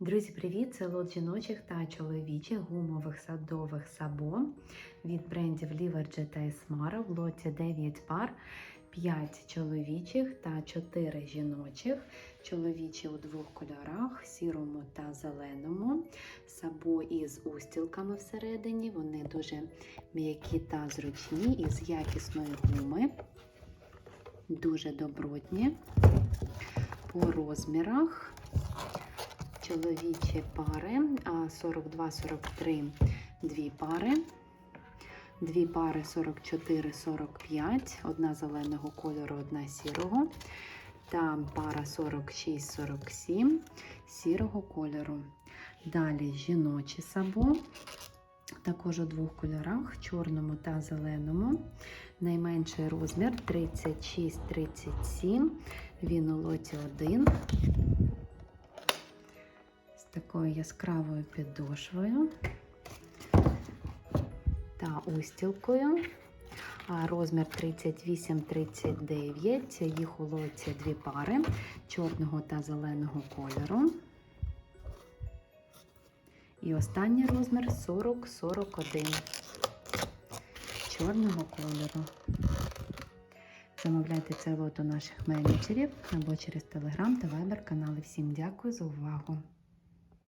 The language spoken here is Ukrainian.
Друзі, привіт! Це лот жіночих та чоловічих гумових садових сабо від брендів Liverge та Esmara. В лоті 9 пар, 5 чоловічих та 4 жіночих. Чоловічі у двох кольорах сірому та зеленому. Сабо із устілками всередині. Вони дуже м'які та зручні, із якісної гуми. Дуже добротні. По розмірах чоловічі пари, 42-43 дві пари, дві пари 44-45, одна зеленого кольору, одна сірого, та пара 46-47 сірого кольору. Далі жіночі сабо, також у двох кольорах, чорному та зеленому. Найменший розмір 36-37, він у лоті 1 з такою яскравою підошвою та устілкою. Розмір 38-39, їх у лоті дві пари чорного та зеленого кольору. І останній розмір 40-41 чорного кольору. Замовляйте цей лот у наших менеджерів або через Telegram та Viber канали. Всім дякую за увагу!